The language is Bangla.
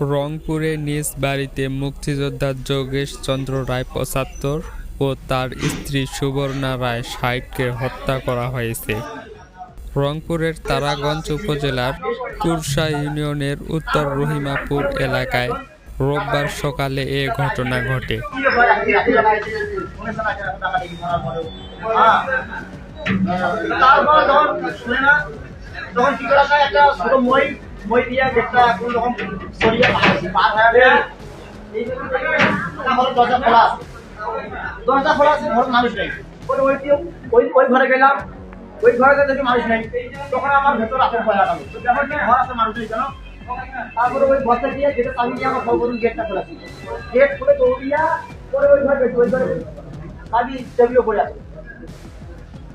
রংপুরে নিজ বাড়িতে মুক্তিযোদ্ধা যোগেশ চন্দ্র রায় পঁচাত্তর ও তার স্ত্রী সুবর্ণা রায় ষাটকে হত্যা করা হয়েছে। রংপুরের তারাগঞ্জ উপজেলার কুরসা ইউনিয়নের উত্তর রহিমাপুর এলাকায় রোববার সকালে এ ঘটনা ঘটে। তখন কি করা একটা ছোট মই মই দিয়ে গেটটা কোন রকম সরিয়ে পার হয়ে যে দরজা খোলা আছে। দরজা খোলা আছে ঘর মানুষ নেই। ওই ওই ওই ওই ঘরে গেলাম। ওই ঘরে দেখি মানুষ নেই। তখন আমার ভেতর আছে ভয় লাগালো ঘর আছে মানুষ নেই কেন তারপরে ওই ঘরটা দিয়ে গেটে চাবি দিয়ে আমার সর্বপ্রথম গেটটা খোলা ছিল গেট খুলে দৌড়িয়া পরে ওই ঘরে ওই ঘরে চাবি টেবিলে পড়ে আছে।